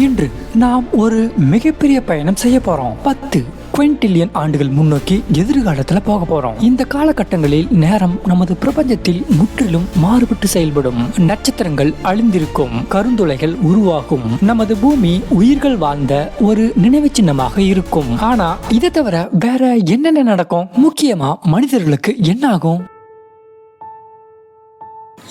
இன்று நாம் ஒரு மிகப்பெரிய பயணம் செய்ய போறோம். பத்து குவென்டில்லியன் ஆண்டுகள் முன்னோக்கி எதிர்காலத்துல போக போறோம். இந்த காலகட்டங்களில் நேரம் நமது பிரபஞ்சத்தில் முற்றிலும் மாறுபட்டு செயல்படும். நட்சத்திரங்கள் அழிந்திருக்கும். கருந்துளைகள் உருவாகும். நமது பூமி உயிர்கள் வாழ்ந்த ஒரு நினைவு சின்னமாக இருக்கும். ஆனா இதை தவிர வேற என்னென்ன நடக்கும்? முக்கியமா மனிதர்களுக்கு என்ன ஆகும்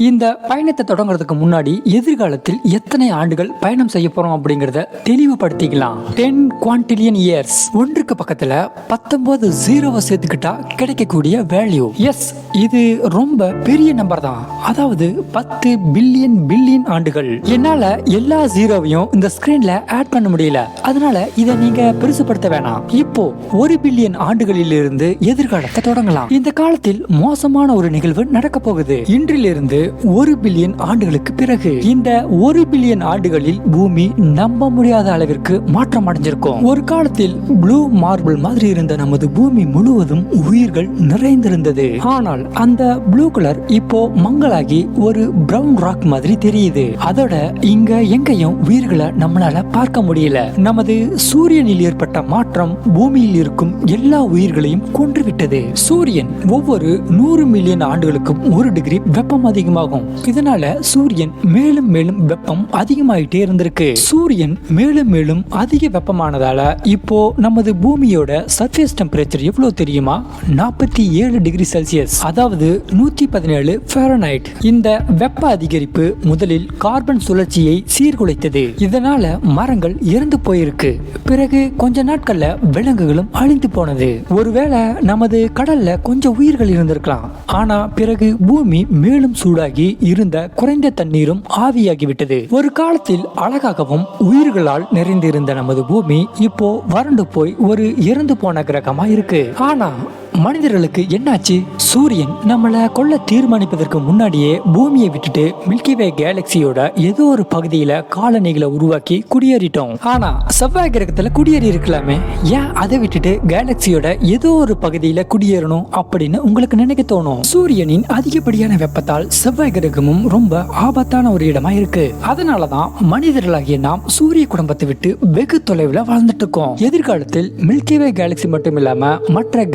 இந்த பயணத்தை தொடங்குறதுக்கு முன்னாடி எதிர்காலத்தில் எத்தனை ஆண்டுகள் பயணம் செய்ய போறோம் அப்படிங்கறத தெளிவுபடுத்திக்கலாம். டென் குவான்டிலியன் இயர்ஸ் ஒன்றுக்கு பக்கத்துல பத்தொன்பது ஜீரோவை சேர்த்துக்கிட்டா கிடைக்கக்கூடிய வேல்யூ எஸ் இது ரொம்ப பெரிய நம்பர் தான். அதாவது பத்து பில்லியன் பில்லியன் ஆண்டுகள். என்னால எல்லா ஜீரோவையும் இந்த ஸ்கிரீன்ல ஆட் பண்ண முடியல. அதனால இதை நீங்க பெருசுப்படுத்த வேணாம். இப்போ ஒரு பில்லியன் ஆண்டுகளில் இருந்து எதிர்காலத்தை தொடங்கலாம். இந்த காலத்தில் மோசமான ஒரு நிகழ்வு நடக்க போகுது. இன்றிலிருந்து ஒரு பில்லியன் ஆண்டுகளுக்கு பிறகு இந்த ஒரு பில்லியன் ஆண்டுகளில் பூமி நம்ப முடியாத அளவிற்கு மாற்றம் அடைஞ்சிருக்கும். ஒரு காலத்தில் ப்ளூ மார்பிள் மாதிரி இருந்த நமது பூமி முழுவதும் உயிர்கள் நிறைந்திருந்தது. ஆனால் அந்த ப்ளூ கலர் இப்போ மங்களாகி ஒரு பிரவுன் ராக் மாதிரி தெரியுது. அதோட இங்க எங்கேயும் உயிர்களை நம்மளால பார்க்க முடியல. நமது சூரியனில் ஏற்பட்ட மாற்றம் பூமியில் இருக்கும் எல்லா உயிர்களையும் கொன்றுவிட்டது. சூரியன் ஒவ்வொரு நூறு மில்லியன் ஆண்டுகளுக்கும் ஒரு டிகிரி வெப்பம் அதிகமாக அதிகமாகும் இதனால சூரியன் மேலும் மேலும் வெப்பம் அதிகமாயிட்டே இருந்திருக்கு. சூரியன் மேலும் மேலும் அதிக வெப்பமானதால இப்போ நமது பூமியோட சர்ஃபேஸ் டெம்பரேச்சர் எவ்வளவு தெரியுமா? நாற்பத்தி ஏழு டிகிரி செல்சியஸ் அதாவது நூத்தி பதினேழு ஃபாரனைட் இந்த வெப்ப அதிகரிப்பு முதலில் கார்பன் சுழற்சியை சீர்குலைத்தது. இதனால மரங்கள் இறந்து போயிருக்கு. பிறகு கொஞ்ச நாட்கள்ல விலங்குகளும் அழிந்து போனது. ஒருவேளை நமது கடல்ல கொஞ்சம் உயிர்கள் இருந்திருக்கலாம். ஆனா பிறகு பூமி மேலும் சூடாகி இருந்த குறைந்த தண்ணீரும் ஆவியாகிவிட்டது. ஒரு காலத்தில் அழகாகவும் உயிர்களால் நிறைந்திருந்த நமது பூமி இப்போ வறண்டு போய் ஒரு இறந்து போன கிரகமா இருக்கு ஆனா மனிதர்களுக்கு என்னாச்சு? சூரியன் நம்மளை கொல்ல தீர்மானிப்பதற்கு முன்னாடியே பூமியை விட்டுட்டு மில்கிவே கேலக்சியோட ஏதோ ஒரு பகுதியில காலனிகளை உருவாக்கி குடியேறிட்டோம். ஆனா செவ்வாய் கிரகத்துல குடியேறி இருக்கலாமே. ஏன் அதை விட்டுட்டு கேலக்சியோட ஏதோ ஒரு பகுதியில குடியேறணும் அப்படின்னு உங்களுக்கு நினைக்க தோணும்? சூரியனின் அதிகப்படியான வெப்பத்தால் செவ்வாய் கிரகமும் ரொம்ப ஆபத்தான ஒரு இடமா இருக்கு. அதனாலதான் மனிதர்களாகிய நாம் சூரிய குடும்பத்தை விட்டு வெகு தொலைவில் வாழ்ந்துட்டு இருக்கோம். எதிர்காலத்தில் மில்கிவே கேலக்சி மட்டும் இல்லாம மற்ற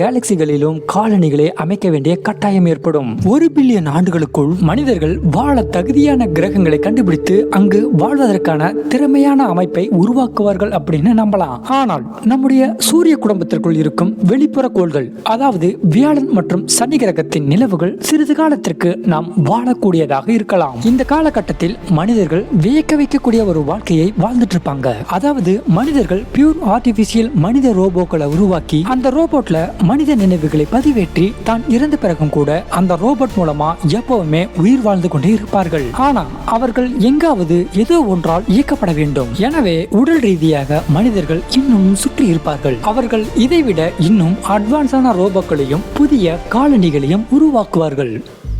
கேலக்சிகளிலும் காலனிகளை அமைக்க வேண்டிய கட்டாயம் ஏற்படும். ஒரு பில்லியன் ஆண்டுகளுக்குள் மனிதர்கள் வாழ தகுதியான கிரகங்களை கண்டுபிடித்து அங்கு வாழ்வதற்கான திறமையான அமைப்பை உருவாக்குவார்கள் அப்படின்னு நம்பலாம். ஆனால் நம்முடைய சூரிய குடும்பத்திற்குள் இருக்கும் வெளிப்புற கோள்கள் அதாவது வியாழன் மற்றும் சனி கிரகத்தின் நிலவுகள் சிறிது காலத்திற்கு நாம் வாழக்கூடியதாக இருக்கலாம். இந்த காலகட்டத்தில் மனிதர்கள் வியக்க வைக்கக்கூடிய ஒரு வாழ்க்கையை வாழ்ந்துட்டு இருப்பாங்க அதாவது மனிதர்கள் பியூர் ஆர்டிபிஷியல் மனித ரோபோக்களை உருவாக்கி அந்த ரோபோட்ல மனித நினைவு நிகழ்வுகளை பதிவேற்றி தான் இறந்த பிறகும் கூட அந்த ரோபோட் மூலமா எப்பவுமே உயிர் வாழ்ந்து கொண்டே இருப்பார்கள். ஆனால் அவர்கள் எங்காவது ஏதோ ஒன்றால் இயக்கப்பட வேண்டும். எனவே உடல் ரீதியாக மனிதர்கள் இன்னும் சுற்றி இருப்பார்கள். அவர்கள் இதைவிட இன்னும் அட்வான்ஸான ரோபோக்களையும் புதிய காலனிகளையும் உருவாக்குவார்கள்.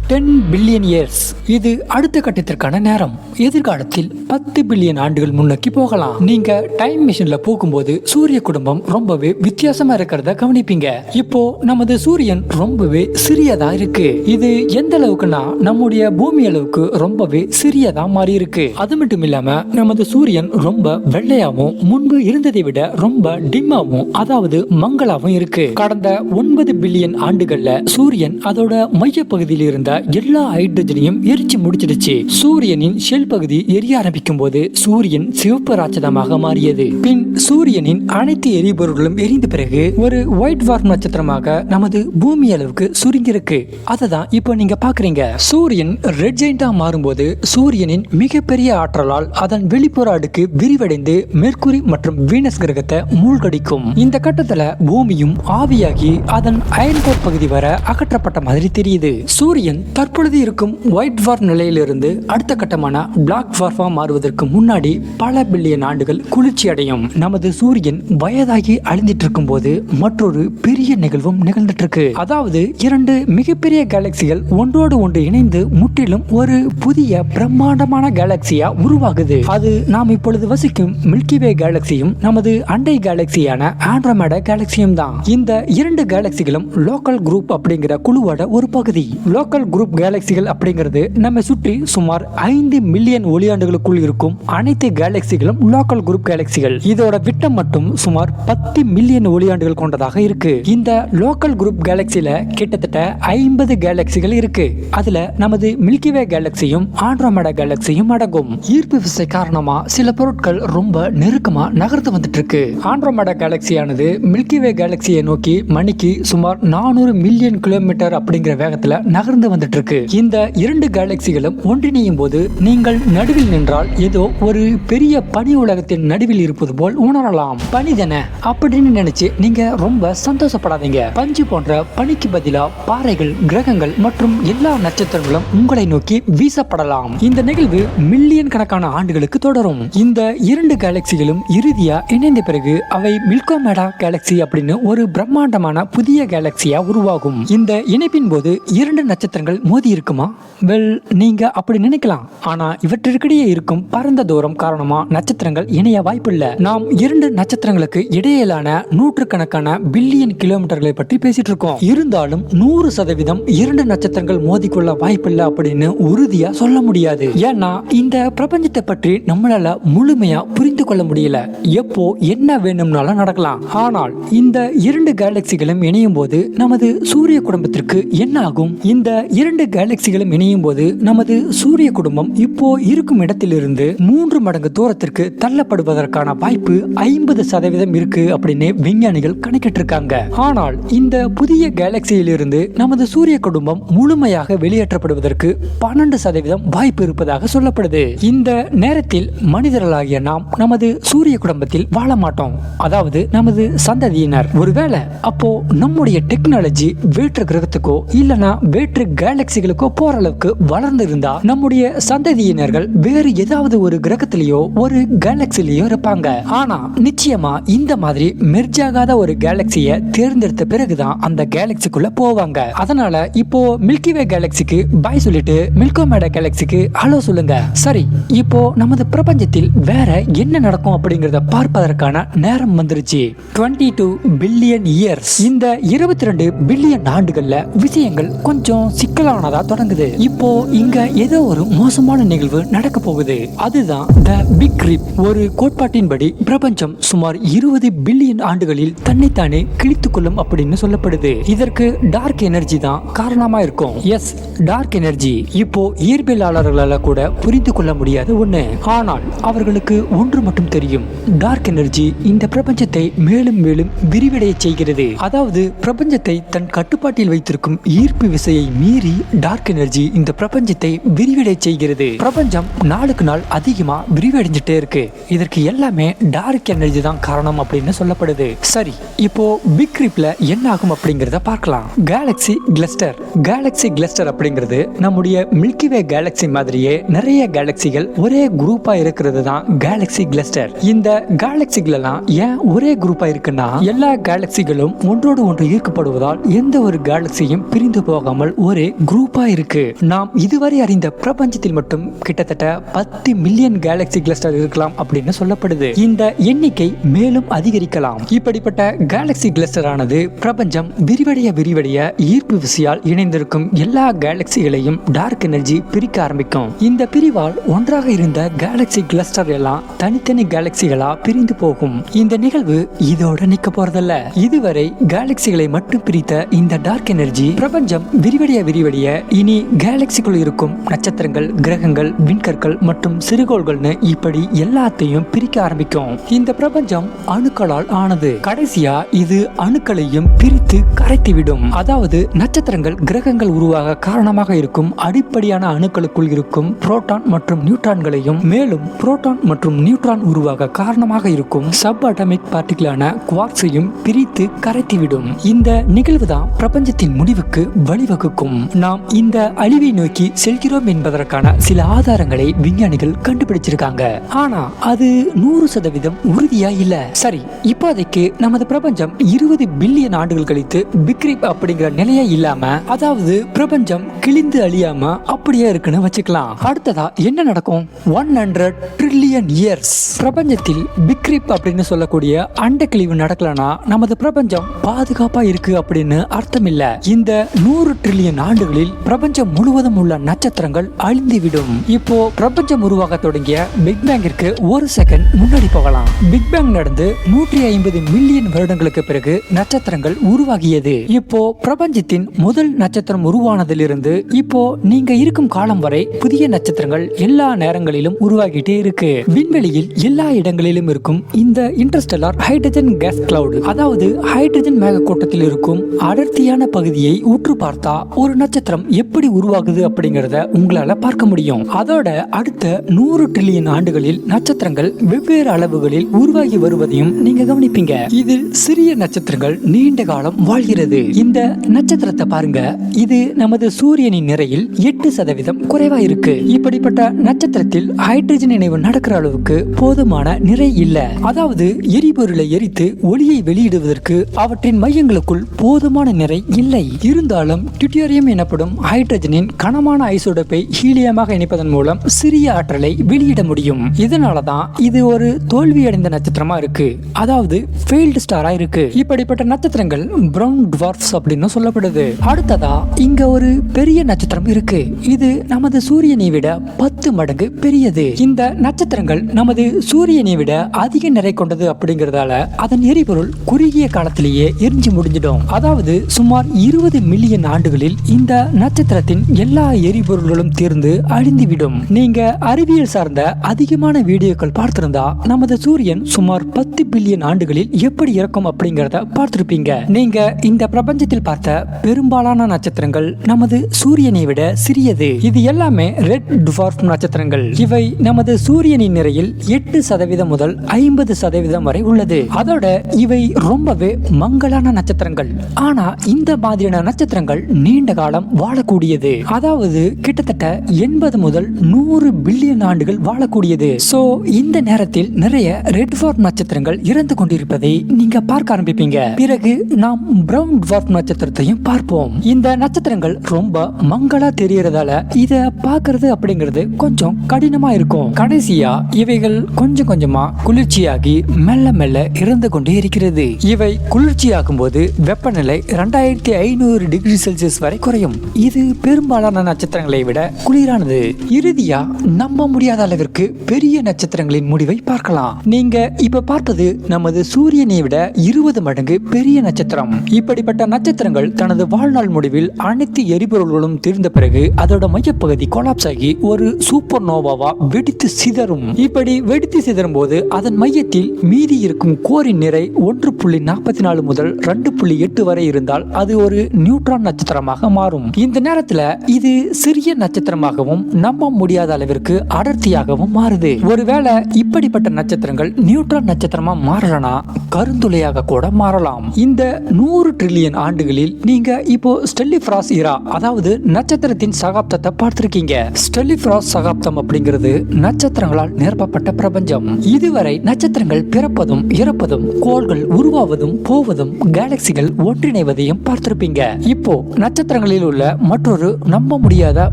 டென் பில்லியன் இயர்ஸ் இது அடுத்த கட்டத்திற்கான நேரம். எதிர்காலத்தில் பத்து பில்லியன் ஆண்டுகள் முன்னோக்கி போகலாம். நீங்க டைம் மிஷின்ல போகும்போது சூரிய குடும்பம் ரொம்பவே வித்தியாசமா இருக்கிறத கவனிப்பீங்க. இப்போ நமது சூரியன் ரொம்பவே சிறியதா இருக்கு. இது எந்த அளவுக்குன்னா நம்முடைய பூமி அளவுக்கு ரொம்பவே சிறியதா மாறி இருக்கு. அது மட்டும் இல்லாம நமது சூரியன் ரொம்ப வெள்ளையாவும் முன்பு இருந்ததை விட ரொம்ப டிம்மாவும் அதாவது மங்களாவும் இருக்கு. கடந்த ஒன்பது பில்லியன் ஆண்டுகள்ல சூரியன் அதோட மைய பகுதியில் இருந்த எல்லா ஹைட்ரஜனையும் எரிச்சு முடிச்சிடுச்சு. சூரியனின் ஷெல் பகுதி எரிய ஆரம்பிக்கும் போது சூரியன் சிவப்பு ராட்சதமாக மாறியது. பின் சூரியனின் அனைத்து எரிபொருட்களும் எரிந்த பிறகு ஒரு ஒயிட் வார்ம் நட்சத்திரமாக நமது பூமி அளவுக்கு சுருங்கியிருக்கு. அதை தான் இப்போ நீங்க பாக்குறீங்க. சூரியன் ரெட் ஜெயிண்டா மாறும்போது சூரியனின் மிகப்பெரிய ஆற்றலால் அதன் வெளிப்புற அடுக்கு விரிவடைந்து மெர்க்குரி மற்றும் வீனஸ் கிரகத்தை மூழ்கடிக்கும். இந்த கட்டத்துல பூமியும் ஆவியாகி அதன் அயன்கோர் பகுதி வர அகற்றப்பட்ட மாதிரி தெரியுது. சூரியன் தற்பொழுது இருக்கும் ஒயிட் வார்ப் நிலையிலிருந்து அடுத்த கட்டமான பிளாக் வார்ஃபா மாறுவதற்கு முன்னாடி பல பில்லியன் ஆண்டுகள் குளிர்ச்சி அடையும். நமது சூரியன் வயதாகி அழிஞ்சிட்டு இருக்கும் போது மற்றொரு பெரிய நிகழ்வும் நிகழ்ந்துட்டு இருக்கு அதாவது இரண்டு மிகப்பெரிய கேலக்சிகள் ஒன்றோடு ஒன்று இணைந்து முற்றிலும் ஒரு புதிய பிரம்மாண்டமான கேலக்சியா உருவாகுது. அது நாம் இப்பொழுது வசிக்கும் மில்கிவே கேலக்சியும் நமது அண்டை கேலக்சியான ஆண்ட்ரமேட கேலக்சியும் தான். இந்த இரண்டு கேலக்சிகளும் லோக்கல் குரூப் அப்படிங்கிற குழுவோட ஒரு பகுதி. லோக்கல் குரூப் கேலக்சிகள் அப்படிங்கிறது நம்ம சுற்றி சுமார் ஐந்து மில்லியன் ஒளியாண்டுகளுக்குள் இருக்கும் அனைத்து கேலக்சிகளும் லோக்கல் குரூப் கேலக்சிகள். இதோட விட்டம் மட்டும் சுமார் பத்து மில்லியன் ஒளியாண்டுகள் கொண்டதாக இருக்கு. இந்த லோக்கல் குரூப் கேலக்சியில கிட்டத்தட்ட ஐம்பது கேலக்சிகள் இருக்கு. அதுல நமது மில்கிவே கேலக்சியும் ஆண்ட்ரோமேடா கேலக்சியும் அடங்கும். ஈர்ப்பு விசை காரணமா சில பொருட்கள் ரொம்ப நெருக்கமா நகர்ந்து வந்துட்டு இருக்கு ஆண்ட்ரோமேடா கேலக்சியானது மில்கிவே கேலக்சியை நோக்கி மணிக்கு சுமார் நானூறு மில்லியன் கிலோமீட்டர் அப்படிங்கிற வேகத்துல நகர்ந்து வந்து நடந்துட்டு இருக்கு இந்த இரண்டு கேலக்சிகளும் ஒன்றிணையும் போது நீங்கள் நடுவில் நின்றால் ஏதோ ஒரு பெரிய பனி உலகத்தின் நடுவில் இருப்பது போல் உணரலாம். பனி தானே அப்படின்னு நினைச்சு நீங்க ரொம்ப சந்தோஷப்படாதீங்க. பஞ்சு போன்ற பனிக்கு பதிலா பாறைகள் கிரகங்கள் மற்றும் எல்லா நட்சத்திரங்களும் உங்களை நோக்கி வீசப்படலாம். இந்த நிகழ்வு மில்லியன் கணக்கான ஆண்டுகளுக்கு தொடரும். இந்த இரண்டு கேலக்சிகளும் இறுதியா இணைந்த பிறகு அவை மில்கோமேடா கேலக்சி அப்படின்னு ஒரு பிரம்மாண்டமான புதிய கேலக்சியா உருவாகும். இந்த இணைப்பின் போது இரண்டு நட்சத்திரங்கள் மோதி இருக்குமா? வெல் நீங்க அப்படி நினைக்கலாம். ஆனா இவற்றிற்கிடையே இருக்கும் பரந்த தூரம் காரணமா நட்சத்திரங்கள் இணைய வாய்ப்பில்லை. நாம் இரண்டு நட்சத்திரங்களுக்கு இடையிலான நூற்றுக்கணக்கான பில்லியன் கிலோமீட்டர்களை பற்றி பேசிட்டு இருக்கோம் இருந்தாலும் நூறு சதவீதம் இரண்டு நட்சத்திரங்கள் மோதிக்கொள்ள வாய்ப்பில்லை அப்படின்னு உறுதியா சொல்ல முடியாது. ஏன்னா இந்த பிரபஞ்சத்தை பற்றி நம்மளால முழுமையா புரிந்து கொள்ள முடியல. எப்போ என்ன வேணும்னாலும் நடக்கலாம். ஆனால் இந்த இரண்டு கேலக்சிகளும் இணையும் போது நமது சூரிய குடும்பத்திற்கு என்ன ஆகும்? இந்த இரண்டு கேலக்சிகளும் இணையும் போது நமது சூரிய குடும்பம் இப்போ இருக்கும் இடத்திலிருந்து மூன்று மடங்கு தூரத்திற்கு தள்ளப்படுவதற்கான வாய்ப்பு ஐம்பது சதவீதம் இருக்கு அப்படின்னு விஞ்ஞானிகள் கணக்கிட்டு இருக்காங்க ஆனால் இந்த புதிய கேலக்சியிலிருந்து நமது சூரிய குடும்பம் முழுமையாக வெளியேற்றப்படுவதற்கு பன்னெண்டு சதவீதம் வாய்ப்பு இருப்பதாக சொல்லப்படுது. இந்த நேரத்தில் மனிதர்களாகிய நாம் நமது சூரிய குடும்பத்தில் வாழ மாட்டோம். அதாவது நமது சந்ததியினர். ஒருவேளை அப்போ நம்முடைய டெக்னாலஜி வேற்று கிரகத்துக்கோ இல்லனா வேற்று கேலக்சிகளுக்கோ போற அளவுக்கு வளர்ந்து நம்முடைய சந்ததியினர்கள் வேறு ஏதாவது ஒரு கிரகத்திலேயோ ஒரு கேலக்சிலேயோ இருப்பாங்க. ஆனா நிச்சயமா இந்த மாதிரி மெர்ஜாகாத ஒரு கேலக்சிய தேர்ந்தெடுத்த பிறகுதான் அந்த கேலக்சிக்குள்ள போவாங்க. அதனால இப்போ மில்கிவே கேலக்சிக்கு பாய் சொல்லிட்டு மில்கோமேட கேலக்சிக்கு ஹலோ சொல்லுங்க. சரி இப்போ நமது பிரபஞ்சத்தில் வேற என்ன நடக்கும் அப்படிங்கறத பார்ப்பதற்கான நேரம் வந்துருச்சு. 22 டூ பில்லியன் இயர்ஸ் இந்த இருபத்தி ரெண்டு பில்லியன் ஆண்டுகள்ல விஷயங்கள் கொஞ்சம் சிக்கல் சிக்கலானதா தொடங்குது. இப்போ இங்க ஏதோ ஒரு மோசமான நிகழ்வு நடக்க போகுது. அதுதான் த பிக் ரிப் ஒரு கோட்பாட்டின்படி பிரபஞ்சம் சுமார் இருபது பில்லியன் ஆண்டுகளில் தன்னைத்தானே கிழித்துக் கொள்ளும் அப்படின்னு சொல்லப்படுது. இதற்கு டார்க் எனர்ஜி தான் காரணமா இருக்கும். எஸ் டார்க் எனர்ஜி இப்போ இயற்பியலாளர்களால கூட புரிந்து கொள்ள முடியாத ஒண்ணு. ஆனால் அவர்களுக்கு ஒன்று மட்டும் தெரியும். டார்க் எனர்ஜி இந்த பிரபஞ்சத்தை மேலும் மேலும் விரிவடைய செய்கிறது. அதாவது பிரபஞ்சத்தை தன் கட்டுப்பாட்டில் வைத்திருக்கும் ஈர்ப்பு விசையை மீறி டார்க் எனர்ஜி இந்த பிரபஞ்சத்தை விரிவடை செய்கிறது. பிரபஞ்சம் நாளுக்கு நாள் அதிகமா விரிவடைஞ்சிட்டே இருக்கு. இதற்கு எல்லாமே டார்க் எனர்ஜி தான் காரணம் அப்படின்னு சொல்லப்படுது. சரி இப்போ பிக் ரிப்ல என்ன ஆகும் அப்படிங்கறத பார்க்கலாம். கேலக்ஸி கிளஸ்டர் கேலக்ஸி கிளஸ்டர் அப்படிங்கிறது நம்முடைய மில்கிவே கேலக்ஸி மாதிரியே நிறைய கேலக்சிகள் ஒரே குரூப்பா இருக்கிறது தான் கேலக்ஸி கிளஸ்டர் இந்த கேலக்சிகள் எல்லாம் ஏன் ஒரே குரூப்பா இருக்குன்னா எல்லா கேலக்சிகளும் ஒன்றோடு ஒன்று ஈர்க்கப்படுவதால் எந்த ஒரு கேலக்சியும் பிரிந்து போகாமல் ஒரே குரூப்பா இருக்கு. நாம் இதுவரை அறிந்த பிரபஞ்சத்தில் மட்டும் கிட்டத்தட்ட பத்து மில்லியன் கேலக்சி கிளஸ்டர் இருக்கலாம் அப்படின்னு சொல்லப்படுது. இந்த எண்ணிக்கை மேலும் அதிகரிக்கலாம். இப்படிப்பட்ட கேலக்சி கிளஸ்டர் ஆனது பிரபஞ்சம் விரிவடைய விரிவடைய ஈர்ப்பு விசையால் இணைந்திருக்கும் எல்லா கேலக்சிகளையும் டார்க் எனர்ஜி பிரிக்க ஆரம்பிக்கும். இந்த பிரிவால் ஒன்றாக இருந்த கேலக்சி கிளஸ்டர் எல்லாம் தனித்தனி கேலக்சிகளா பிரிந்து போகும். இந்த நிகழ்வு இதோட நிக்க போறதல்ல. இதுவரை கேலக்சிகளை மட்டும் பிரித்த இந்த டார்க் எனர்ஜி பிரபஞ்சம் விரிவடைய விரிவடைய இனி கேலக்சிக்குள் இருக்கும் நட்சத்திரங்கள் கிரகங்கள் விண்கற்கள் மற்றும் சிறுகோள்கள்னு இப்படி எல்லாத்தையும் பிரிக்க ஆரம்பிக்கும். இந்த பிரபஞ்சம் அணுக்களால் ஆனது. கடைசியா இது அணுக்களையும் பிரித்து கரைத்துவிடும். அதாவது நட்சத்திரங்கள் கிரகங்கள் உருவாக காரணமாக இருக்கும் அடிப்படையான அணுக்களுக்குள் இருக்கும் புரோட்டான் மற்றும் நியூட்ரான்களையும் மேலும் புரோட்டான் மற்றும் நியூட்ரான் உருவாக காரணமாக இருக்கும் சப் அட்டமிக் பார்ட்டிகளான குவார்ட்ஸையும் பிரித்து கரைத்துவிடும். இந்த நிகழ்வு தான் பிரபஞ்சத்தின் முடிவுக்கு வழிவகுக்கும். நாம் இந்த அழிவை நோக்கி செல்கிறோம் என்பதற்கான சில ஆதாரங்களை விஞ்ஞானிகள் கண்டுபிடிச்சிருக்காங்க. ஆனா அது நூறு சதவீதம் உறுதியா இல்ல. சரி இப்போதைக்கு நமது பிரபஞ்சம் இருபது பில்லியன் ஆண்டுகள் கழித்து பிக்ரிப் அப்படிங்கிற நிலையே இல்லாம அதாவது பிரபஞ்சம் கிழிந்து அழியாம அப்படியே இருக்குன்னு வச்சுக்கலாம். அடுத்ததா என்ன நடக்கும்? ஒன் ஹண்ட்ரட் ட்ரில்லியன் இயர்ஸ் பிரபஞ்சத்தில் பிக்ரிப் அப்படின்னு சொல்லக்கூடிய அண்டக்கிழிவு நடக்கலனா நமது பிரபஞ்சம் பாதுகாப்பா இருக்கு அப்படின்னு அர்த்தம் இல்ல. இந்த நூறு ட்ரில்லியன் ஆண்டு ஆண்டுகளில் பிரபஞ்சம் முழுவதும் உள்ள நட்சத்திரங்கள் அழிந்துவிடும். இப்போ பிரபஞ்சம் உருவாக தொடங்கிய பிக் பேங்கிற்கு ஒரு செகண்ட் முன்னாடி போகலாம். பிக் பேங் நடந்து நூற்றி ஐம்பது மில்லியன் வருடங்களுக்கு பிறகு நட்சத்திரங்கள் உருவாகியது. இப்போ பிரபஞ்சத்தின் முதல் நட்சத்திரம் உருவானதிலிருந்து இப்போ நீங்க இருக்கும் காலம் வரை புதிய நட்சத்திரங்கள் எல்லா நேரங்களிலும் உருவாகிட்டே இருக்கு. விண்வெளியில் எல்லா இடங்களிலும் இருக்கும் இந்த இன்டர்ஸ்டெல்லார் ஹைட்ரஜன் கேஸ் கிளவுட் அதாவது ஹைட்ரஜன் மேகக்கூட்டத்தில் இருக்கும் அடர்த்தியான பகுதியை உற்று பார்த்தா ஒரு நட்சத்திரம் எப்படி உருவாகுது அப்படிங்கறத உங்களால பார்க்க முடியும். அதோட அடுத்த நூறு ட்ரில்லியன் ஆண்டுகளில் நட்சத்திரங்கள் வெவ்வேறு அளவுகளில் உருவாகி வருவதையும் நீங்க கவனிப்பீங்க. இதில் சிறிய நட்சத்திரங்கள் நீண்ட காலம் வாழ்கிறது. இந்த நட்சத்திரத்தை பாருங்க. இது நமது சூரியனின் நிறையில் எட்டு சதவீதம் குறைவா இருக்கு. இப்படிப்பட்ட நட்சத்திரத்தில் ஹைட்ரஜன் இணைவு நடக்கிற அளவுக்கு போதுமான நிறை இல்ல. அதாவது எரிபொருளை எரித்து ஒளியை வெளியிடுவதற்கு அவற்றின் மையங்களுக்குள் போதுமான நிறை இல்லை. இருந்தாலும் டியூட்டோரியம் என எனப்படும் ஹைட்ரஜனின் கனமான ஐசோடப்பை ஹீலியமாக இணைப்பதன் மூலம் சிறிய ஆற்றலை வெளியிட முடியும். இதனால தான் இது ஒரு தோல்வியடைந்த நட்சத்திரமா இருக்கு. அதாவது ஃபெயில்டு ஸ்டாரா இருக்கு. இப்படிப்பட்ட நட்சத்திரங்கள் பிரவுன் டுவார்ஃப்ஸ் அப்படின்னு சொல்லப்படுது. அடுத்ததா இங்க ஒரு பெரிய நட்சத்திரம் இருக்கு. இது நமது சூரியனை விட பத்து மடங்கு பெரியது. இந்த நட்சத்திரங்கள் நமது சூரியனை விட அதிக நிறை கொண்டது அப்படிங்கறதால அதன் எரிபொருள் குறுகிய காலத்திலேயே எரிஞ்சு முடிஞ்சிடும். அதாவது சுமார் இருபது மில்லியன் ஆண்டுகளில் இந்த நட்சத்திரத்தின் எல்லா எரிபொருள்களும் தீர்ந்து அழிந்துவிடும். நீங்க அறிவியல் சார்ந்த அதிகமான வீடியோக்கள் பார்த்திருந்தா நமது சூரியன் சுமார் பத்து பில்லியன் ஆண்டுகளில் எப்படி இருக்கும் அப்படிங்கறத பார்த்திருப்பீங்க. நீங்க இந்த பிரபஞ்சத்தில் பார்த்த பெரும்பாலான நட்சத்திரங்கள் நமது சூரியனை விட சிறியது. இது எல்லாமே ரெட் டுவார்ஃப் நட்சத்திரங்கள். இவை நமது சூரியனின் நிறையில் எட்டு சதவீதம் முதல் ஐம்பது சதவீதம் வரை உள்ளது. அதோட இவை ரொம்பவே மங்கலான நட்சத்திரங்கள். ஆனா இந்த மாதிரியான நட்சத்திரங்கள் நீண்ட காலம் வாழக்கூடியது. அதாவது கிட்டத்தட்ட எண்பது முதல் நூறு பில்லியன் ஆண்டுகள் வாழக்கூடியது. சோ இந்த நேரத்தில் நிறைய ரெட் டுவார்ஃப் நட்சத்திரங்கள் இறந்து கொண்டிருப்பதை நீங்க பார்க்க ஆரம்பிப்பீங்க. பிறகு நாம் பிரவுன் டுவார்ஃப் நட்சத்திரத்தையும் பார்ப்போம். இந்த நட்சத்திரங்கள் ரொம்ப மங்களா தெரியறதால இத பாக்குறது அப்படிங்கிறது கொஞ்சம் கடினமா இருக்கும். கடைசியா இவைகள் கொஞ்சம் கொஞ்சமா குளிர்ச்சியாகி மெல்ல மெல்ல இறந்து கொண்டே இருக்கிறது. இவை குளிர்ச்சியாகும் போது வெப்பநிலை ரெண்டாயிரத்தி ஐநூறு டிகிரி செல்சியஸ் வரை குறையும் இது பெரும்பாலான நட்சத்திரங்களை விட குளிரானது. இறுதியா நம்ப முடியாத அளவிற்கு பெரிய நட்சத்திரங்களின் முடிவை பார்க்கலாம். நீங்க இப்ப பார்ப்பது நமது சூரியனை விட இருபது மடங்கு பெரிய நட்சத்திரம். இப்படிப்பட்ட நட்சத்திரங்கள் தனது வாழ்நாள் முடிவில் அனைத்து எரிபொருள்களும் தீர்ந்த பிறகு அதோட மையப்பகுதி கொலாப்ஸ் ஆகி ஒரு சூப்பர் நோவாவா வெடித்து சிதறும். இப்படி வெடித்து சிதறும் போது அதன் மையத்தில் மீதி இருக்கும் கோரின் நிறை ஒன்று புள்ளி நாற்பத்தி நாலு முதல் ரெண்டு புள்ளி எட்டு வரை இருந்தால் அது ஒரு நியூட்ரான் நட்சத்திரமாக மாறும். இந்த நேரத்துல இது சிறிய நட்சத்திரமாகவும் நம்ப முடியாத அளவிற்கு அடர்த்தியாகவும் மாறுது. ஒருவேளை இப்படிப்பட்ட நட்சத்திரங்கள் நியூட்ரான் நட்சத்திரமா மாறலனா கருந்துளையாக கூட மாறலாம். இந்த நூறு ட்ரில்லியன் ஆண்டுகளில் நீங்க இப்போ ஸ்டெல்லிஃப்ராஸ் இரா அதாவது நட்சத்திரத்தின் சகாப்தத்தை பார்த்திருக்கீங்க. ஸ்டெல்லிஃப்ராஸ் சகாப்தம் அப்படிங்கிறது நட்சத்திரங்களால் நிரப்பப்பட்ட பிரபஞ்சம். இதுவரை நட்சத்திரங்கள் பிறப்பதும் இறப்பதும் கோள்கள் உருவாவதும் போவதும் கேலக்சிகள் ஒன்றிணைவதையும் பார்த்திருப்பீங்க. இப்போ நட்சத்திரங்களில் உள்ள மற்றொரு நம்ப முடியாத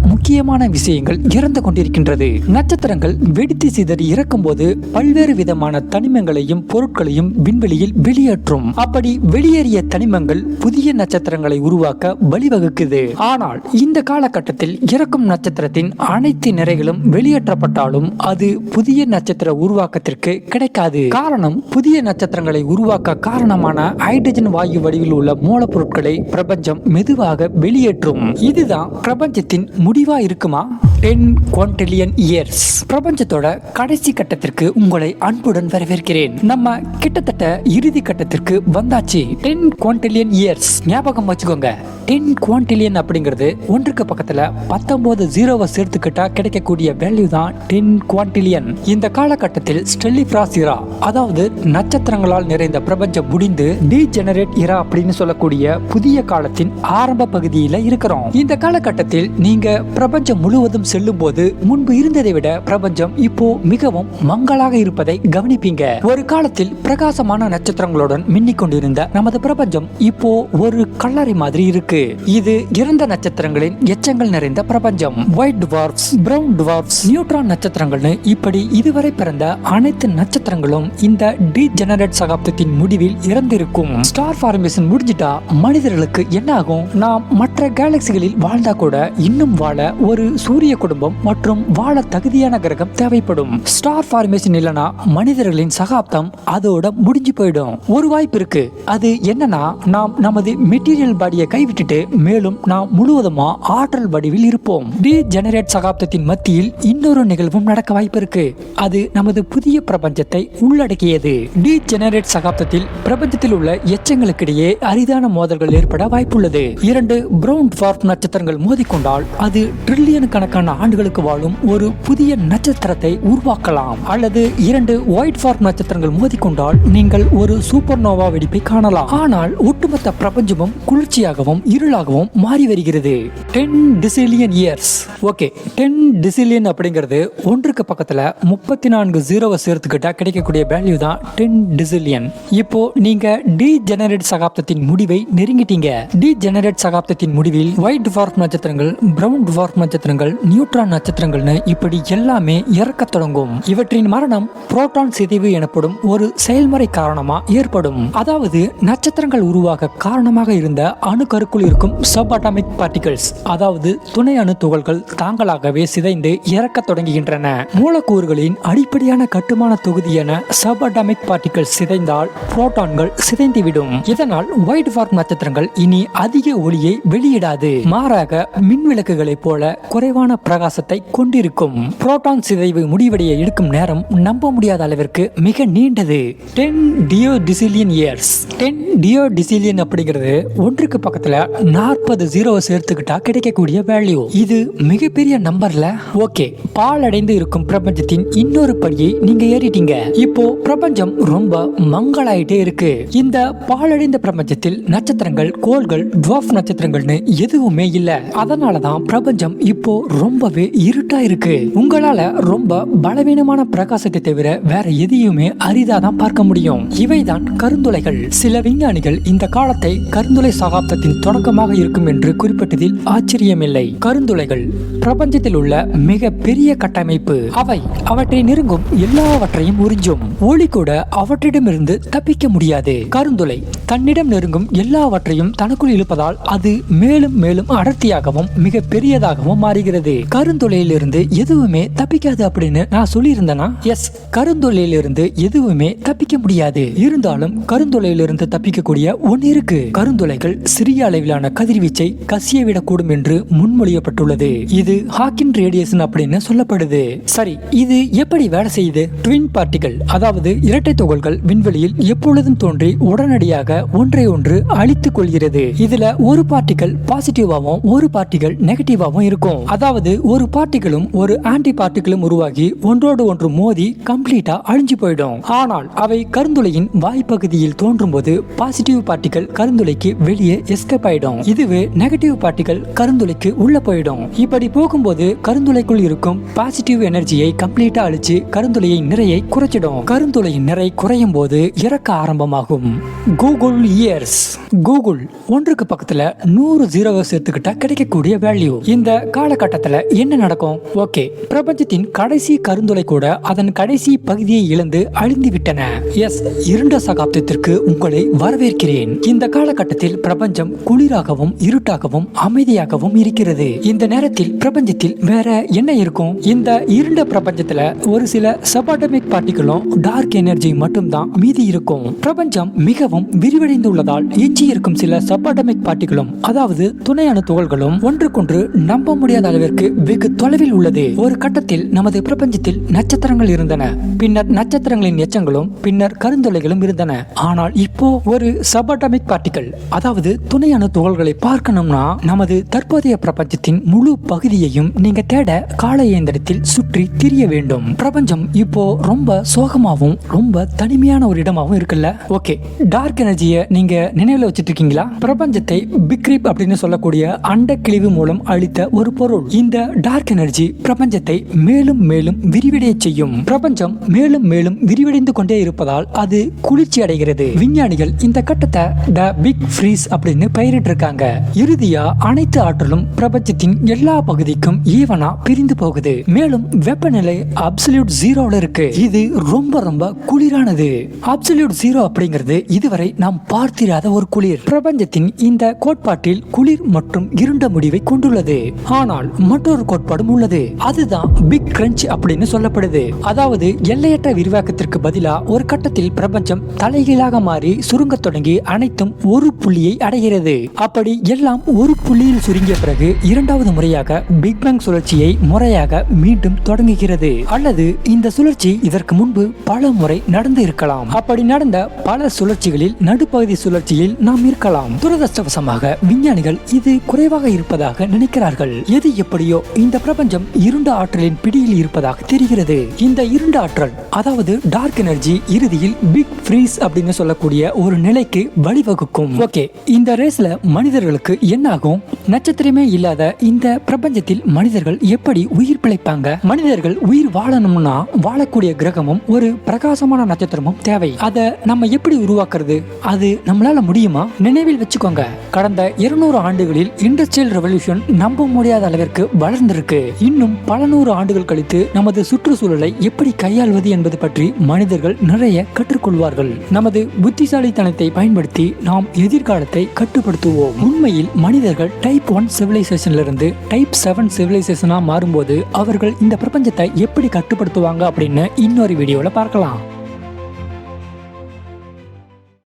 முக்கியமான விஷயங்கள் இறந்து கொண்டிருக்கின்றது. நட்சத்திரங்கள் வெடித்து சிதறி இறக்கும்போது பல்வேறு விதமான தனிமங்களையும் பொருட்களையும் விண்வெளியில் வெளியேற்றும். அப்படி வெளியேறிய தனிமங்கள் புதிய நட்சத்திரங்களை உருவாக்க வழிவகுக்குது. ஆனால் இந்த காலகட்டத்தில் இறக்கும் நட்சத்திரத்தின் அனைத்து நிறைகளும் வெளியேற்றப்பட்டாலும் அது புதிய நட்சத்திர உருவாக்கத்திற்கு கிடைக்காது. காரணம் புதிய நட்சத்திரங்களை உருவாக்க காரணமான ஹைட்ரஜன் வாயு வடிவில் உள்ள மூலப்பொருட்களை பிரபஞ்சம் மெதுவாக வெளியேற்ற வெளியேற்றும் இதுதான் பிரபஞ்சத்தின் முடிவா இருக்குமா? டென் குவான்டிலியன் இயர்ஸ் பிரபஞ்சத்தோட கடைசி கட்டத்திற்கு உங்களை அன்புடன் வரவேற்கிறேன். நம்ம கிட்டத்தட்ட இறுதி கட்டத்திற்கு வந்தாச்சு. டென் குவான்டிலியன் இயர்ஸ் ஞாபகம் வச்சுக்கோங்க. டென் குவான்டிலியன் அப்படிங்கிறது ஒன்றுக்கு பக்கத்துல பத்தொன்பது ஜீரோவை சேர்த்துக்கிட்டா கிடைக்கக்கூடிய வேல்யூ தான் டென் குவான்டிலியன் இந்த காலகட்டத்தில் ஸ்டெல்லிஃப்ராஸ் இரா அதாவது நட்சத்திரங்களால் நிறைந்த பிரபஞ்சம் முடிந்து டீஜெனரேட் இரா அப்படின்னு சொல்லக்கூடிய புதிய காலத்தின் ஆரம்ப பகுதியில் இருக்கிறோம். இந்த காலகட்டத்தில் நீங்க பிரபஞ்சம் முழுவதும் செல்லும் போது முன்பு இருந்ததை விட பிரபஞ்சம் இப்போ மிகவும் மங்கலாக இருப்பதை கவனிப்பீங்க. ஒரு காலத்தில் பிரகாசமான நட்சத்திரங்களுடன் மின்னிக் கொண்டிருந்த நமது பிரபஞ்சம் இப்போ ஒரு கல்லறை மாதிரி இருக்கு. இது இறந்த நட்சத்திரங்களின் எச்சங்கள் நிறைந்த பிரபஞ்சம். White dwarfs brown dwarfs neutron நட்சத்திரங்கள்னு இப்படி இதுவரை பிறந்த அனைத்து நட்சத்திரங்களும் இந்த டி ஜெனரேட் சகாப்தத்தின் முடிவில் இறந்திருக்கும். ஸ்டார் ஃபார்மேஷன் முடிஞ்சிட்டா மனிதர்களுக்கு என்ன ஆகும் நாம் மற்ற கேலக்சிகளில் வாழ்ந்தா கூட இன்னும் வாழ ஒரு சூரிய குடும்பம் மற்றும் வாழ தகுதியான கிரகம் தேவைப்படும். ஸ்டார் ஃபார்மேஷன் இல்லனா மனிதர்களின் சகாப்தம் அதோட முடிஞ்சு போயிடும். ஒரு வாய்ப்பு இருக்கு. அது என்னன்னா நாம் நமது மெட்டீரியல் பாடியை கைவிட்டுட்டு மேலும் நாம் முழுவதுமா ஆற்றல் வடிவில் இருப்போம். டி ஜெனரேட் சகாப்தத்தின் மத்தியில் இன்னொரு நிகழ்வும் நடக்க வாய்ப்பு இருக்கு அது நமது புதிய பிரபஞ்சத்தை உள்ளடக்கியது. டி ஜெனரேட் சகாப்தத்தில் பிரபஞ்சத்தில் உள்ள எச்சங்களுக்கிடையே அரிதான மோதல்கள் ஏற்பட வாய்ப்புள்ளது. இரண்டு பிரவுன் ஃபார்ப் நட்சத்திரங்கள் மோதிக்கொண்டால் அது ட்ரில்லியன் கணக்கான ஆண்டுகளுக்கு வாழும் ஒரு புதிய நட்சத்திரத்தை உருவாக்கலாம். அல்லது இரண்டு ஒயிட் ஃபார்ப் நட்சத்திரங்கள் மோதிக்கொண்டால் நீங்கள் ஒரு சூப்பர் நோவா வெடிப்பை காணலாம். ஆனால் ஒட்டுமொத்த பிரபஞ்சமும் குளிர்ச்சியாகவும் இருளாகவும் மாறி வருகிறது. Ten decillion years okay ten decillion அப்படிங்கிறது ஒன்றுக்கு பக்கத்தில் முப்பத்தி நான்கு ஜீரோவை சேர்த்துக்கிட்டா கிடைக்கக்கூடிய வேல்யூ தான் டென் டிசிலியன் இப்போ நீங்க டி ஜெனரேட் சகாப்தத்தின் முடிவை நெருங்கிட்டீங்க. டி ஜெனரேட் சகாப்தத்தின் முடிவில் ஒயிட் டுவார்ஃப் நட்சத்திரங்கள் பிரவுன் டுவார்ஃப் நட்சத்திரங்கள் நியூட்ரான் நட்சத்திரங்கள்னு இப்படி எல்லாமே இறக்க தொடங்கும். இவற்றின் மரணம் புரோட்டான் சிதைவு எனப்படும் ஒரு செயல்முறை காரணமாக ஏற்படும். அதாவது நட்சத்திரங்கள் உருவாக காரணமாக இருந்த அணுக்கருக்குள் இருக்கும் சப் அட்டாமிக் பார்ட்டிகல்ஸ் அதாவது துணை அணு துகள்கள் தாங்களாகவே சிதைந்து இறக்கத் தொடங்குகின்றன. மூலக்கூறுகளின் அடிப்படையான கட்டுமான தொகுதியான சப் அட்டாமிக் பார்ட்டிகல்ஸ் சிதைந்தால் புரோட்டான்கள் சிதைந்துவிடும். இதனால் ஒயிட் வார்க் நட்சத்திரங்கள் இனி அதிக ஒளியை வெளியிடாது. மாறாக மின் விளக்குகளைப் போல குறைவான பிரகாசத்தை கொண்டிருக்கும். புரோட்டான் சிதைவு முடிவடைய எடுக்கும் நேரம் நம்ப முடியாத அளவிற்கு மிக நீண்டது. Ten duodecillion years ten duodecillion அப்படிங்கிறது ஒன்றுக்கு பக்கத்தில் நாற்பது ஜீரோவை சேர்த்துக்கிட்டா கிடைக்கக்கூடிய வேல்யூ இது மிகப்பெரிய நம்பர்ல. ஓகே பால் அடைந்து இருக்கும் பிரபஞ்சத்தின் இன்னொரு படியை நீங்க ஏறிட்டீங்க. இப்போ பிரபஞ்சம் ரொம்ப மங்களாயிட்டே இருக்கு. இந்த பாலடைந்த பிரபஞ்சத்தில் நட்சத்திரங்கள் கோள்கள் டுவாஃப் நட்சத்திரங்கள்னு எதுவுமே இல்ல. அதனாலதான் பிரபஞ்சம் இப்போ ரொம்பவே இருட்டா இருக்கு. உங்களால ரொம்ப பலவீனமான பிரகாசத்தை தவிர வேற எதையுமே அரிதாதான் பார்க்க முடியும். இவைதான் கருந்துளைகள். சில விஞ்ஞானிகள் இந்த காலத்தை கருந்துளை சகாப்தத்தின் பக்கமாக இருக்கும் என்று குறிப்பிட்டதில் ஆச்சரியமில்லை. கருந்துளைகள். பிரபஞ்சத்தில் உள்ள மிக பெரிய கட்டமைப்பு. அவை அவற்றை நெருங்கும் எல்லாவற்றையும் உறிஞ்சும். ஒளி கூட அவற்றிடமிருந்து தப்பிக்க முடியாது. கருந்துளை தன்னிடம் நெருங்கும் எல்லாவற்றையும் தனக்குள் இழுப்பதால் அது மேலும் மேலும் அடர்த்தியாகவும் மிக பெரியதாகவும் மாறுகிறது. கருந்துளையிலிருந்து எதுவுமே தப்பிக்காது அப்படின்னு நான் சொல்லியிருந்தேனா? எஸ். கருந்துளையிலிருந்து எதுவுமே தப்பிக்க முடியாது. இருந்தாலும் கருந்துளையிலிருந்து தப்பிக்கக்கூடிய ஒன்று இருக்கு. கருந்துளைகள் சிறிய அளவில் அளவிலான கதிர்வீச்சை கசியவிடக்கூடும் என்று முன்மொழியப்பட்டுள்ளது. இது ஹாக்கின் ரேடியேஷன் அப்படின்னு சொல்லப்படுது. சரி இது எப்படி வேலை செய்யுது? ட்வின் பார்ட்டிகள் அதாவது இரட்டை துகள்கள் விண்வெளியில் எப்பொழுதும் தோன்றி உடனடியாக ஒன்றை ஒன்று அழித்துக் கொள்கிறது. இதுல ஒரு பார்ட்டிகள் பாசிட்டிவாகவும் ஒரு பார்ட்டிகள் நெகட்டிவாகவும் இருக்கும். அதாவது ஒரு பார்ட்டிகளும் ஒரு ஆன்டி பார்ட்டிகளும் உருவாகி ஒன்றோடு ஒன்று மோதி கம்ப்ளீட்டா அழிஞ்சு போயிடும். ஆனால் அவை கருந்துளையின் வாய்ப்பகுதியில் தோன்றும் போது பாசிட்டிவ் பார்ட்டிகள் கருந்துளைக்கு வெளியே எஸ்கேப் ஆயிடும். இதுவே நெகட்டிவ் பார்ட்டிகள் கருந்துளைக்கு உள்ள போயிடும். இப்படி போகும்போது கருந்துளைக்குள் இருக்கும் பாசிட்டிவ் எனர்ஜியை கம்ப்ளீட்டா அழிச்சு கருந்துளையின் நிறையை குறைச்சிடும். கருந்துளையின் நிறை குறையும் போது இறக்க ஆரம்பமாகும். கூகுள் இயர்ஸ் கூகுள் ஒன்றுக்கு பக்கத்துல நூறு ஜீரோவை சேர்த்துக்கிட்டா கிடைக்கக்கூடிய வேல்யூ இந்த காலகட்டத்துல என்ன நடக்கும்? ஓகே பிரபஞ்சத்தின் கடைசி கருந்துளை கூட அதன் கடைசி பகுதியை இழந்து அழிந்து விட்டன. எஸ் இரண்ட சகாப்தத்திற்கு உங்களை வரவேற்கிறேன். இந்த காலகட்டத்தில் பிரபஞ்சம் குளிர் குளிராகவும் இருட்டாகவும் அமைதியாகவும் இருக்கிறது. இந்த நேரத்தில் பிரபஞ்சத்தில் வேற என்ன இருக்கும்? இந்த இருண்ட பிரபஞ்சத்துல ஒரு சில சபாட்டமிக் பார்ட்டிகளும் டார்க் எனர்ஜி மட்டும்தான் மீதி இருக்கும். பிரபஞ்சம் மிகவும் விரிவடைந்துள்ளதால் எஞ்சி இருக்கும் சில சபாட்டமிக் பார்ட்டிகளும் அதாவது துணையான துகள்களும் ஒன்றுக்கொன்று நம்ப முடியாத அளவிற்கு வெகு தொலைவில் உள்ளது. ஒரு கட்டத்தில் நமது பிரபஞ்சத்தில் நட்சத்திரங்கள் இருந்தன. பின்னர் நட்சத்திரங்களின் எச்சங்களும் பின்னர் கருந்துளைகளும் இருந்தன. ஆனால் இப்போ ஒரு சபாட்டமிக் பார்ட்டிகள் அதாவது துணையான துகள்களை பார்க்கணும்னா நமது தற்போதைய பிரபஞ்சத்தின் முழு பகுதியையும் நீங்க தேட கால இயந்திரத்தில் சுற்றி திரிய வேண்டும். பிரபஞ்சம் இப்போ ரொம்ப சோகமாகவும் ரொம்ப தனிமையான ஒரு இடமாகவும் இருக்குல்ல? ஓகே டார்க் எனர்ஜியை நீங்க நினைவுல வச்சிட்டு இருக்கீங்களா பிரபஞ்சத்தை பிக்ரிப் அப்படின்னு சொல்லக்கூடிய அண்டக்கிழிவு மூலம் அளித்த ஒரு பொருள். இந்த டார்க் எனர்ஜி பிரபஞ்சத்தை மேலும் மேலும் விரிவடைய செய்யும். பிரபஞ்சம் மேலும் மேலும் விரிவடைந்து கொண்டே இருப்பதால் அது குளிர்ச்சி அடைகிறது. விஞ்ஞானிகள் இந்த கட்டத்தை த பிக் ஃப்ரீஸ் அப்படின்னு பெயரிட்டு இருக்காங்க இறுதியா அனைத்து ஆற்றலும் பிரபஞ்சத்தின் எல்லா பகுதிக்கும் ஈவனா பிரிந்து போகுது. மேலும் வெப்பநிலை அப்சல்யூட் ஜீரோல இருக்கு. இது ரொம்ப ரொம்ப குளிரானது. அப்சல்யூட் ஜீரோ அப்படிங்கிறது இதுவரை நாம் பார்த்திராத ஒரு குளிர். பிரபஞ்சத்தின் இந்த கோட்பாட்டில் குளிர் மற்றும் இருண்ட முடிவை கொண்டுள்ளது. ஆனால் மற்றொரு கோட்பாடும் உள்ளது. அதுதான் பிக் கிரன்ச் அப்படின்னு சொல்லப்படுது. அதாவது எல்லையற்ற விரிவாக்கத்திற்கு பதிலா ஒரு கட்டத்தில் பிரபஞ்சம் தலைகீழாக மாறி சுருங்க தொடங்கி அனைத்தும் ஒரு புள்ளியை அடைகிறது. அப்படி எல்லாம் ஒரு புள்ளியில் சுருங்கிய பிறகு இரண்டாவது முறையாக பிக் பேங் சுழற்சியை முறையாக மீண்டும் தொடங்குகிறது. அல்லது இந்த சுழற்சி இதற்கு முன்பு பல முறை நடந்து இருக்கலாம். அப்படி நடந்த பல சுழற்சிகளில் நடுப்பகுதி சுழற்சியில் நாம் இருக்கலாம். துரதிருஷ்டவசமாக விஞ்ஞானிகள் இது குறைவாக இருப்பதாக நினைக்கிறார்கள். எது எப்படியோ இந்த பிரபஞ்சம் இருண்ட ஆற்றலின் பிடியில் இருப்பதாக தெரிகிறது. இந்த இருண்ட ஆற்றல் அதாவது டார்க் எனர்ஜி இறுதியில் பிக் ஃப்ரீஸ் அப்படின்னு சொல்லக்கூடிய ஒரு நிலைக்கு வழிவகுக்கும். ஓகே இந்த ரேஸ்ல மனிதர்களுக்கு என்ன ஆகும் நட்சத்திரமே இல்லாத இந்த பிரபஞ்சத்தில் மனிதர்கள் எப்படி உயிர் பிழைப்பாங்க? மனிதர்கள் உயிர் வாழணும்னா வாழக்கூடிய கிரகமும் ஒரு பிரகாசமான நட்சத்திரமும் தேவை. அதை நம்ம எப்படி உருவாக்குறது? அது நம்மளால முடியுமா? நினைவில் வச்சுக்கோங்க. கடந்த இருநூறு ஆண்டுகளில் இண்டஸ்ட்ரியல் ரெவல்யூஷன் நம்ப முடியாத அளவிற்கு வளர்ந்திருக்கு. இன்னும் பல நூறு ஆண்டுகள் கழித்து நமது சுற்றுச்சூழலை எப்படி கையாள்வது என்பது பற்றி மனிதர்கள் நிறைய கற்றுக்கொள்வார்கள். நமது புத்திசாலித்தனத்தை பயன்படுத்தி நாம் எதிர்காலத்தை கட்டுப்படுத்துவோம். உண்மையில் மனிதர்கள் டைப் ஒன் சிவிலைசேஷன்ல இருந்து டைப் செவன் சிவிலைசேஷனா மாறும்போது அவர்கள் இந்த பிரபஞ்சத்தை எப்படி கட்டுப்படுத்துவாங்க அப்படின்னு இன்னொரு வீடியோல பார்க்கலாம்.